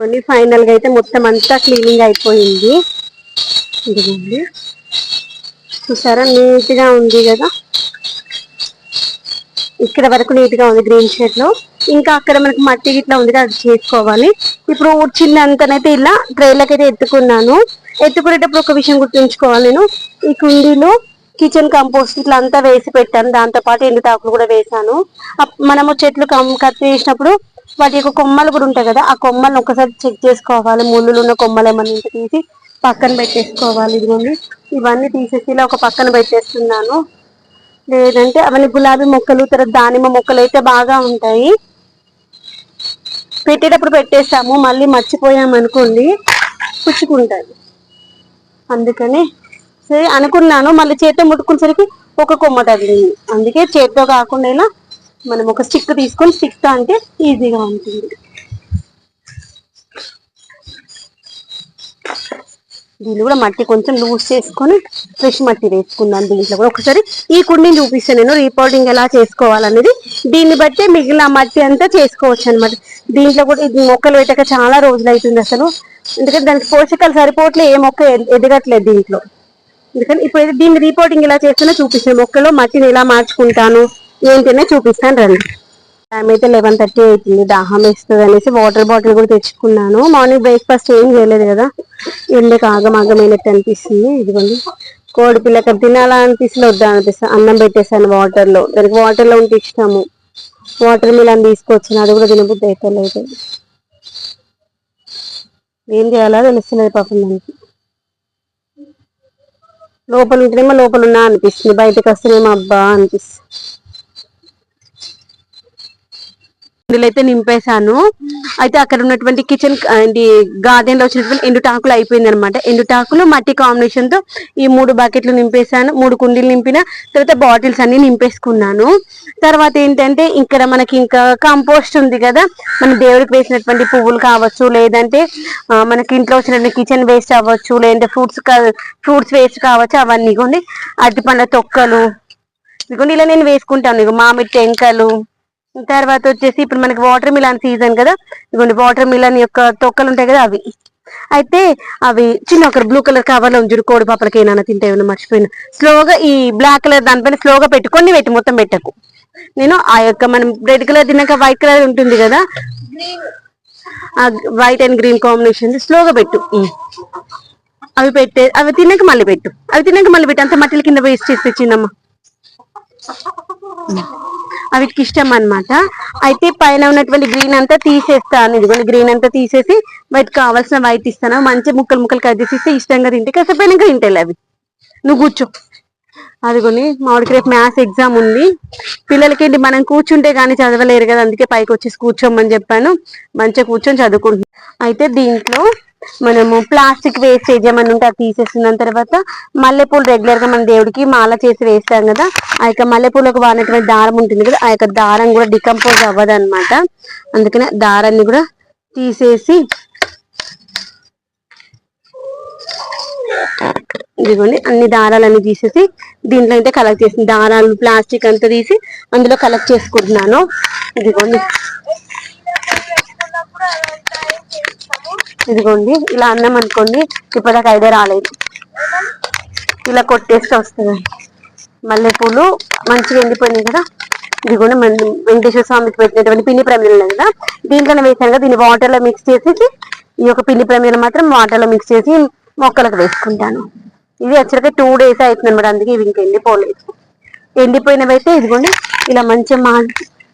కొన్ని ఫైనల్గా అయితే మొత్తం అంతా క్లీనింగ్ అయిపోయింది. ఇదిగోండి. చూసారా? నీట్గా ఉంది కదా? ఇక్కడ వరకు నీట్గా ఉంది గ్రీన్ షర్ట్లో. ఇంకా అక్కడ మనకి మట్టి ఇట్లా ఉంది కదా అది చేసుకోవాలి. ఇప్పుడు చిన్నంతనైతే ఇలా ట్రైలకి అయితే ఎత్తుకున్నాను. ఎత్తుకునేటప్పుడు ఒక విషయం గుర్తుంచుకోవాలి నేను. ఈ కుండీలో కిచెన్ కంపోస్ట్ ఇట్లా అంతా వేసి పెట్టాను. దాంతో పాటు ఎండు తాకులు కూడా వేసాను మనము చెట్లు కమ్ కత్తి వేసినప్పుడు వాటి యొక్క కొమ్మలు కూడా ఉంటాయి కదా ఆ కొమ్మలను ఒకసారి చెక్ చేసుకోవాలి. ముళ్ళు ఉన్న కొమ్మలు ఏమన్నా ఉంటే తీసి పక్కన పెట్టేసుకోవాలి. ఇదిగోండి. ఇవన్నీ తీసేసి ఇలా ఒక పక్కన పెట్టేస్తున్నాను. లేదంటే అవన్నీ గులాబీ మొక్కలు తర్వాత దానిమ్మ మొక్కలు అయితే బాగా ఉంటాయి. పెట్టేటప్పుడు పెట్టేసాము మళ్ళీ మర్చిపోయాము అనుకోండి పుచ్చుకుంటుంది అందుకని సరే అనుకున్నాను. మళ్ళీ చేతితో ముట్టుకునేసరికి ఒక కొమ్మ తగిలింది. అందుకే చేతితో కాకుండా ఇలా మనం ఒక స్టిక్ తీసుకొని స్టిక్ అంటే ఈజీగా ఉంటుంది. దీన్ని కూడా మట్టి కొంచెం లూజ్ చేసుకొని ఫ్రెష్ మట్టి వేసుకున్నాను దీంట్లో కూడా. ఒకసారి ఈ కుండీని చూపిస్తాను నేను రిపోర్టింగ్ ఎలా చేసుకోవాలనేది. దీన్ని బట్టి మిగిలిన మట్టి అంతా చేసుకోవచ్చు అనమాట దీంట్లో కూడా ఇది మొక్కలు పెట్టక చాలా రోజులు అవుతుంది అసలు. ఎందుకంటే దానికి పోషకాలు సరిపోవట్లే ఏ మొక్క ఎదగట్లేదు దీంట్లో. ఎందుకంటే ఇప్పుడు దీన్ని రిపోర్టింగ్ ఎలా చేస్తానో చూపిస్తాను. మొక్కలో మట్టిని ఎలా మార్చుకుంటాను ఏంటనే చూపిస్తాను రండి. టైం అయితే లెవెన్ థర్టీ అవుతుంది. దాహం వేస్తుంది అనేసి వాటర్ బాటిల్ కూడా తెచ్చుకున్నాను. మార్నింగ్ బ్రేక్ఫాస్ట్ ఏం చేయలేదు కదా. ఎండకు ఆగమాగమైనట్టు అనిపిస్తుంది. ఇదిగోండి. కోడి పిల్లకి తినాలా అనిపిస్తుంది వద్దా అనిపిస్తుంది. అన్నం పెట్టేసాను వాటర్లో దానికి వాటర్లో ఉంటే ఇష్టము. వాటర్ మిలన్ తీసుకొచ్చిన అది కూడా తినబుద్ధి అయితే లేదు ఏం చేయాలో తెలుస్తున్నది పాపం దానికి. లోపల ఉంటేనేమో లోపల ఉన్నా అనిపిస్తుంది. బయటకు వస్తేనేమో అబ్బా అనిపిస్తుంది. ఇందులో అయితే నింపేశాను. అయితే అక్కడ ఉన్నటువంటి కిచెన్ ఇది గార్డెన్లో వచ్చినటువంటి ఎండుటాకులు అయిపోయింది అనమాట ఎండుటాకులు మట్టి కాంబినేషన్తో ఈ మూడు బకెట్లు నింపేశాను. మూడు కుండీలు నింపిన తర్వాత బాటిల్స్ అన్ని నింపేసుకున్నాను. తర్వాత ఏంటంటే ఇక్కడ మనకి ఇంకా కంపోస్ట్ ఉంది కదా. మన దేవుడికి వేసినటువంటి పువ్వులు కావచ్చు లేదంటే మనకి ఇంట్లో వచ్చినటువంటి కిచెన్ వేస్ట్ అవ్వచ్చు లేదంటే ఫ్రూట్స్ ఫ్రూట్స్ వేస్ట్ కావచ్చు అవన్నీ కొన్ని అరటిపండ్ల తొక్కలు. ఇదిగోండి ఇలా నేను వేసుకుంటాను. ఇక మామిడి టెంకలు తర్వాత వచ్చేసి ఇప్పుడు మనకి వాటర్ మిలాన్ సీజన్ కదా. ఇదిగోండి వాటర్ మిలాన్ యొక్క తొక్కలు ఉంటాయి కదా అవి. అయితే అవి చిన్న ఒక బ్లూ కలర్ కవర్లో ఉంచుడు కోడి పాపలకి ఏమైనా తింటే ఏమైనా మర్చిపోయినా. స్లోగా ఈ బ్లాక్ కలర్ దానిపైన స్లోగా పెట్టు కొన్ని పెట్టి మొత్తం పెట్టకు. నేను ఆ యొక్క మనం రెడ్ కలర్ తిన్నాక వైట్ కలర్ ఉంటుంది కదా. వైట్ అండ్ గ్రీన్ కాంబినేషన్ స్లోగా పెట్టు. అవి పెట్టే అవి తిన్నాక మళ్ళీ పెట్టు. అవి తిన్నాక మళ్ళీ పెట్టు అంత మట్టిల కింద వేస్ట్ చేసి తెచ్చిందమ్మా వీటికి ఇష్టం అనమాట అయితే పైన ఉన్నటువంటి గ్రీన్ అంతా తీసేస్తాను. ఇదిగోండి గ్రీన్ అంతా తీసేసి వాటికి కావాల్సిన వైట్ ఇస్తాను. మంచి ముక్కలు ముక్కలు కట్ చేసి ఇష్టంగా తింటే కాసేపు అయినాక తింటాయి అవి నువ్వు కూర్చో. అదిగోని మామిడికి రేపు మ్యాథ్స్ ఎగ్జామ్ ఉంది. పిల్లలకి ఏంటి మనం కూర్చుంటే కానీ చదవలేరు కదా అందుకే పైకి వచ్చేసి కూర్చోమని చెప్పాను. మంచిగా కూర్చొని చదువుకుంటున్నాను అయితే దీంట్లో మనము ప్లాస్టిక్ వేస్టేజ్ ఏమన్నా ఉంటే అది తీసేసిన తర్వాత మల్లెపూలు రెగ్యులర్గా మన దేవుడికి మాల చేసి వేస్తాం కదా ఆ యొక్క మల్లెపూలకు వాడినటువంటి దారం ఉంటుంది కదా ఆ యొక్క దారం కూడా డికంపోజ్ అవ్వదు అనమాట అందుకనే దారాన్ని కూడా తీసేసి ఇదిగోండి అన్ని దారాలన్నీ తీసేసి దీంట్లో అయితే కలెక్ట్ చేసిన దారాలు ప్లాస్టిక్ అంతా తీసి అందులో కలెక్ట్ చేసుకుంటున్నాను. ఇదిగోండి. ఇదిగోండి ఇలా అన్నం అనుకోండి ఇప్పటిదాకా ఐడియా రాలేదు. ఇలా కొట్టేస్తే వస్తుంది. మల్లెపూలు మంచిగా ఎండిపోయినాయి కదా. ఇదిగోండి మన వెంకటేశ్వర స్వామికి పెట్టినటువంటి పిండి ప్రమిదలు ఉన్నాయి కదా. దీంట్లోనే వేసాను కదా దీన్ని వాటర్లో మిక్స్ చేసేసి ఈ యొక్క పిండి ప్రమిదలు మాత్రం వాటర్లో మిక్స్ చేసి మొక్కలకు వేసుకుంటాను. ఇది యాక్చువల్గా టూ డేస్ అవుతుంది అనమాట అందుకే ఇవి ఇంకా ఎండిపోలేదు. ఎండిపోయినవి అయితే ఇదిగోండి ఇలా మంచిగా మా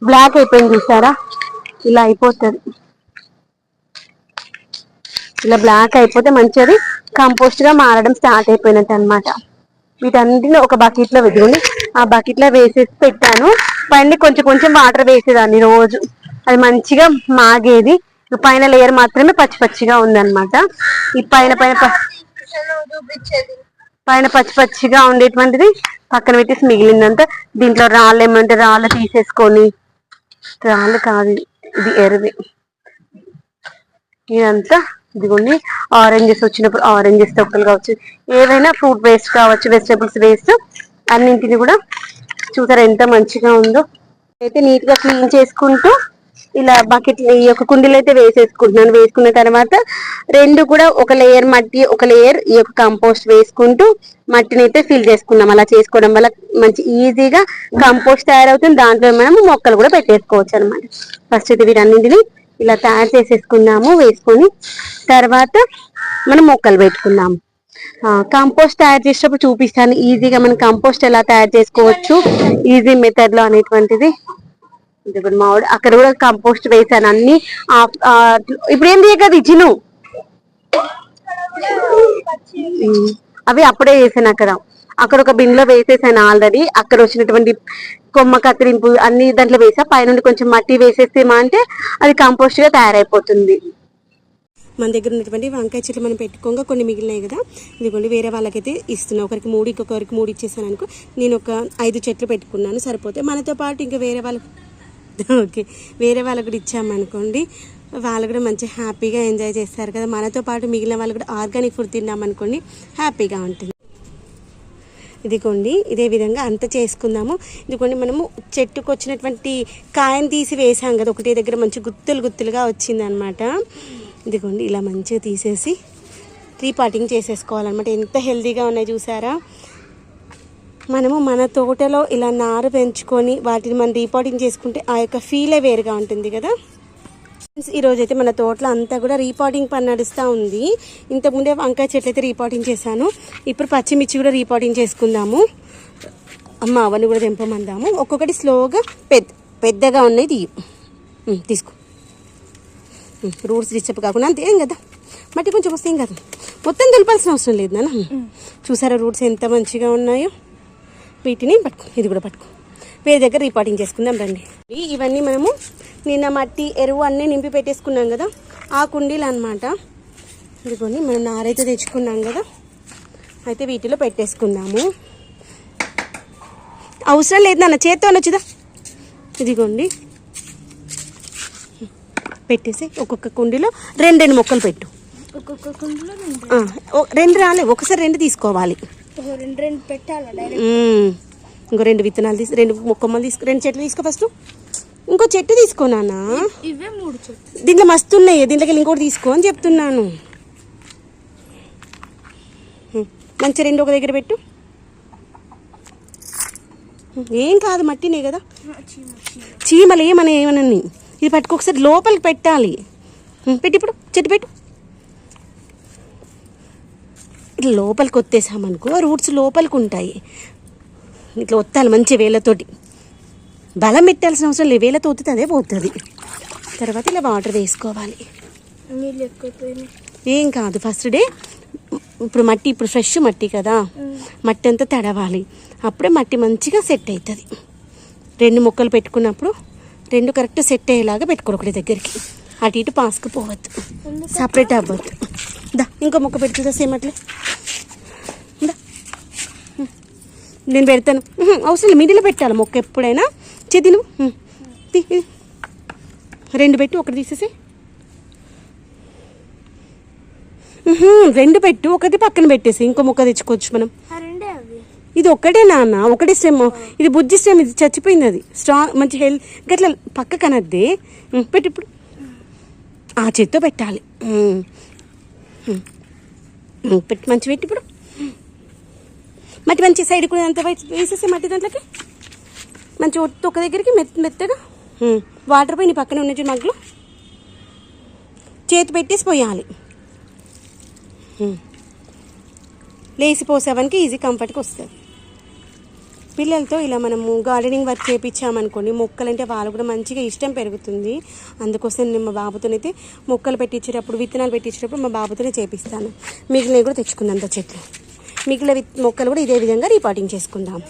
బ్లాక్ అయిపోయింది చూసారా? ఇలా అయిపోతుంది. ఇలా బ్లాక్ అయిపోతే మంచిది. కంపోస్ట్గా మారడం స్టార్ట్ అయిపోయినట్టు అన్నమాట. వీటన్నిటిని ఒక బకెట్లో వెతుకుని ఆ బకెట్లో వేసేసి పెట్టాను. పైన కొంచెం కొంచెం వాటర్ వేసేదాన్ని రోజు. అది మంచిగా మాగేది. పైన లేయర్ మాత్రమే పచ్చి పచ్చిగా ఉందన్నమాట. ఈ పైన పైన పైన పచ్చి పచ్చిగా ఉండేటువంటిది పక్కన పెట్టేసి మిగిలిందంతా. దీంట్లో రాళ్ళు ఏమంటే రాళ్ళు తీసేసుకొని రాళ్ళు కాదు ఇది ఎరువి. ఇదంతా ఇదిగోండి ఆరెంజెస్ వచ్చినప్పుడు ఆరెంజెస్ తొక్కలు కావచ్చు ఏవైనా ఫ్రూట్ వేస్ట్ కావచ్చు వెజిటబుల్స్ వేస్ట్ అన్నింటిని కూడా చూసారా ఎంత మంచిగా ఉందో. అయితే నీట్గా క్లీన్ చేసుకుంటూ ఇలా బకెట్ ఈ యొక్క కుండీలు అయితే వేసేసుకుంటున్నాను. వేసుకున్న తర్వాత రెండు కూడా ఒక లేయర్ మట్టి ఒక లేయర్ ఈ యొక్క కంపోస్ట్ వేసుకుంటూ మట్టిని అయితే ఫిల్ చేసుకున్నాం. అలా చేసుకోవడం వల్ల మంచి ఈజీగా కంపోస్ట్ తయారవుతుంది. దాంట్లో మనం మొక్కలు కూడా పెట్టేసుకోవచ్చు అనమాట ఫస్ట్ అయితే వీటన్నింటిని ఇలా తయారు చేసేసుకున్నాము వేసుకొని తర్వాత మనం మొక్కలు పెట్టుకున్నాము కంపోస్ట్ తయారు చేసేటప్పుడు చూపిస్తాను. ఈజీగా మనం కంపోస్ట్ ఎలా తయారు చేసుకోవచ్చు ఈజీ మెథడ్లో అనేటువంటిది ఇప్పుడు మామిడి అక్కడ కూడా కంపోస్ట్ వేసాను అన్ని. ఇప్పుడు ఏం తీయగది? చిను ఉమ్, అవి అప్పుడే వేసాను అక్కడ. అక్కడ ఒక బిన్లో వేసేసాను ఆల్రెడీ. అక్కడ వచ్చినటువంటి కొమ్మ కత్తిరింపు అన్ని దాంట్లో వేసా. పైనుండి కొంచెం మట్టి వేసేస్తేమా అంటే అది కంపోస్ట్గా తయారైపోతుంది. మన దగ్గర ఉన్నటువంటి వంకాయ చెట్లు మనం పెట్టుకోగా కొన్ని మిగిలినాయి కదా. ఇదిగోండి వేరే వాళ్ళకైతే ఇస్తున్నా. ఒకరికి మూడు ఇంకొకరికి మూడు ఇచ్చేసాను అనుకో. నేను ఒక ఐదు చెట్లు పెట్టుకున్నాను సరిపోతే. మనతో పాటు ఇంకా వేరే వాళ్ళకు ఓకే. వేరే వాళ్ళకు కూడా ఇచ్చామనుకోండి వాళ్ళు కూడా మంచి హ్యాపీగా ఎంజాయ్ చేస్తారు కదా. మనతో పాటు మిగిలిన వాళ్ళు కూడా ఆర్గానిక్ ఫుడ్ తిన్నామనుకోండి హ్యాపీగా ఉంటుంది. ఇదిగోండి ఇదే విధంగా అంత చేసుకుందాము. ఇదిగోండి మనము చెట్టుకు వచ్చినటువంటి కాయను తీసి వేసాం కదా ఒకటి దగ్గర మంచి గుత్తులు గుత్తులుగా వచ్చిందనమాట. ఇదిగోండి ఇలా మంచిగా తీసేసి రీపాటింగ్ చేసేసుకోవాలన్నమాట. ఎంత హెల్తీగా ఉన్నాయి చూసారా? మనము మన తోటలో ఇలా నారు పెంచుకొని వాటిని మనం రీపాటింగ్ చేసుకుంటే ఆ యొక్క ఫీలే వేరుగా ఉంటుంది కదా. ఈ రోజు అయితే మన తోటలో అంతా కూడా రీపాటింగ్ పని నడుస్తూ ఉంది. ఇంతకుముందే వంకాయ చెట్లు అయితే రీపాటింగ్ చేశాను. ఇప్పుడు పచ్చిమిర్చి కూడా రీపాటింగ్ చేసుకుందాము. అమ్మ అవన్నీ కూడా తెంపమందాము. ఒక్కొక్కటి స్లోగా పెద్ద పెద్దగా ఉన్నాయి తీయు. తీసుకో. రూట్స్ డిస్టర్బ్ కాకుండా అంతే ఏం కదా? మట్టి కొంచెం వస్తే ఏం కదా. మొత్తం దులపాల్సిన అవసరం లేదు నాన్న. చూసారా రూట్స్ ఎంత మంచిగా ఉన్నాయో? వీటిని పట్టుకో ఇది కూడా పట్టుకో. వేరే దగ్గర రిపోర్టింగ్ చేసుకుందాం రండి. ఇవన్నీ మనము నిన్న మట్టి ఎరువు అన్నీ నింపి పెట్టేసుకున్నాం కదా. ఆ కుండీలు అనమాట ఇదిగోండి మనం నారైతే తెచ్చుకున్నాం కదా. అయితే వీటిలో పెట్టేసుకుందాము అవసరం లేదు నాన్న చేత్తో అనొచ్చుదా ఇదిగోండి. పెట్టేసి ఒక్కొక్క కుండీలో రెండు రెండు మొక్కలు పెట్టు. ఒక్కొక్క కుండలో రెండు రాలే ఒకసారి రెండు తీసుకోవాలి. రెండు రెండు పెట్టాలా. ఇంకో రెండు విత్తనాలు తీసి రెండు మొక్కమ్మలు తీసుకో రెండు చెట్లు తీసుకో ఫస్ట్. ఇంకో చెట్టు తీసుకో నాన్న. ఇవే మూడు చెట్లు. దీంట్లో మస్తు ఉన్నాయి. దీంట్లోకి ఇంకోటి తీసుకో అని చెప్తున్నాను. మంచి రెండు ఒక దగ్గర పెట్టు. ఏం కాదు మట్టినే కదా. చీమ చీమ చీమలు ఏమని ఏమనని ఇది పట్టుకో ఒకసారి లోపలికి పెట్టాలి. పెట్టి ఇప్పుడు చెట్టు పెట్టు. ఇట్లా లోపలికి ఒత్తేసామనుకో రూట్స్ లోపలికి ఉంటాయి. ఇట్లా ఒత్తాలి మంచి వేళ్ళతోటి. బలం పెట్టాల్సిన అవసరం లేదు. ఒత్తితే అదే పోతుంది. తర్వాత ఇలా వాటర్ వేసుకోవాలి. ఏం కాదు. ఫస్ట్ డే ఇప్పుడు మట్టి ఇప్పుడు ఫ్రెష్ మట్టి కదా. మట్టి అంతా తడవాలి. అప్పుడే మట్టి మంచిగా సెట్ అవుతుంది రెండు మొక్కలు పెట్టుకున్నప్పుడు రెండు కరెక్ట్ సెట్ అయ్యేలాగా పెట్టుకోరు ఒకటి దగ్గరికి. అటు ఇటు పాసుకుపోవద్దు సపరేట్ అవ్వద్దు. దా ఇంకో మొక్క పెడుతుందా సేమ్ అట్లే. దా. నేను పెడతాను. అవసరం మిడిలో పెట్టాలి మొక్క ఎప్పుడైనా. చెదిను రెండు పెట్టి ఒకటి తీసేసి. రెండు పెట్టు ఒకటి పక్కన పెట్టేసి. ఇంకో మొక్క తెచ్చుకోవచ్చు మనం. ఇది ఒక్కటే నాన్న ఒకటి స్టెమ్. ఇది బుజ్జి స్టెమ్ ఇది చచ్చిపోయింది అది. స్ట్రాంగ్ మంచి హెల్త్ గట్ల పక్క కనద్ది. పెట్టు ఇప్పుడు. ఆ చేత్తో పెట్టాలి. పెట్టి మంచి పెట్టి ఇప్పుడు. మట్టి మంచి సైడ్ కూడా అంత వేసేసి మట్టి దాంట్లోకి. మంచి ఒట్టు ఒక దగ్గరికి మెత్త మెత్తగా వాటర్ పోయి నీ పక్కన ఉన్న చూడు చేతి పెట్టేసి పోయాలి. లేసిపోసేవానికి ఈజీ కంఫర్ట్గా వస్తుంది. పిల్లలతో ఇలా మనము గార్డెనింగ్ వర్క్ చేయించామనుకోండి మొక్కలంటే వాళ్ళు కూడా మంచిగా ఇష్టం పెరుగుతుంది. అందుకోసం నేను మా బాబుతోనైతే మొక్కలు పెట్టించేటప్పుడు విత్తనాలు పెట్టించేటప్పుడు మా బాబుతోనే చేపిస్తాను. మిగిలినవి కూడా తెచ్చుకుందాం అంత చెట్లు. మిగిలిన మొక్కలు కూడా ఇదే విధంగా రీపాటింగ్ చేసుకుందాం.